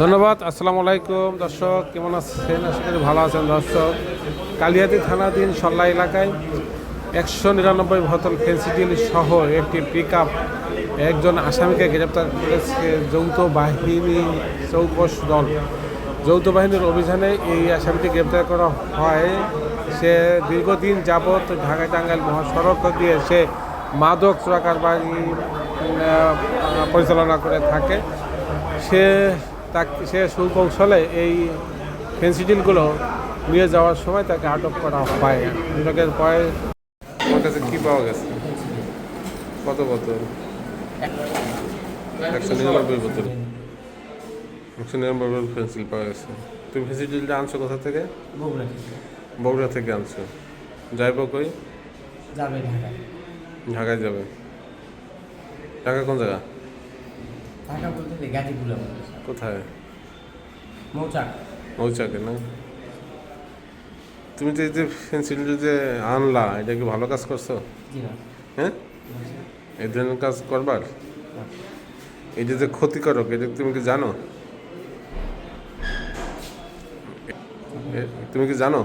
ধন্যবাদ আসসালামু আলাইকুম। দর্শক কেমন আছেন? আশা করি ভালো আছেন দর্শক। কালিয়াতি থানাধীন সল্লা এলাকায় একশো নিরানব্বই বোতল ফেন্সিডিল সহ একটি পিক একজন আসামিকে গ্রেপ্তার করেছে যৌথ বাহিনী চৌকশ দল। যৌথ বাহিনীর অভিযানে এই আসামিটি গ্রেপ্তার করা হয়। সে দীর্ঘদিন যাবৎ ঢাকা টাঙ্গাইল মহাসড়ক দিয়ে সে মাদক চোরাকারবারি আহ, পরিচালনা করে থাকে। সে তাকে সে সুকৌশলে এই পেন্সিডিলগুলো নিয়ে যাওয়ার সময় তাকে আটক করা হয়। আটকের পরে তোমার কাছে কী পাওয়া গেছে? কত বোতল? একশো নিরানব্বই বোতল। একশো নিরানব্বই বোতল পেন্সিল পাওয়া গেছে। তুমি পেন্সিলটা আনছো কোথা থেকে? বগুড়া থেকে। বগুড়া থেকে আনছো। যাইব কই? যাবে ঢাকায়। ঢাকায় যাবে। ঢাকা কোন জায়গা? ঢাকা বলতে গাজীপুর কোথায়? মৌচাক। মৌচাকে না? তুমি যে এই যে পেন্সিল যে আনলা এটা কি ভালো কাজ করছ? হ্যাঁ? এই ধরনের কাজ করবার? এই যে ক্ষতিকারক এটা তুমি কি জানো? তুমি কি জানো?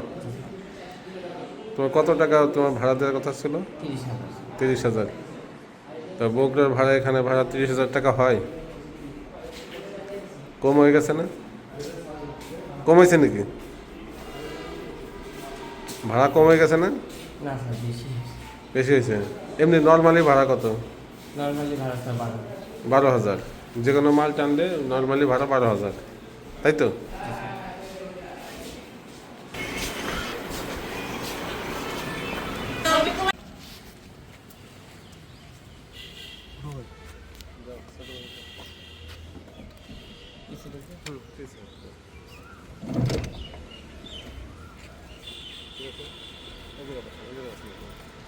তোমার কত টাকা তোমার ভাড়া দেওয়ার কথা ছিল? তিরিশ হাজার। তা বগুড়ার ভাড়া এখানে ভাড়া তিরিশ হাজার টাকা হয়। কম হয়ে গেছে না? কম হয়েছে নাকি? ভাড়া কম হয়ে গেছে না? বেশি হয়েছে। এমনি নর্মালি ভাড়া কত? বারো হাজার। যে কোনো মাল টানলে নর্মালি ভাড়া বারো হাজার। তাই তো? হ্যাঁ। 쓰는 게 별로 못돼 있어요. 여기다 봐, 여기다 쓰는 거.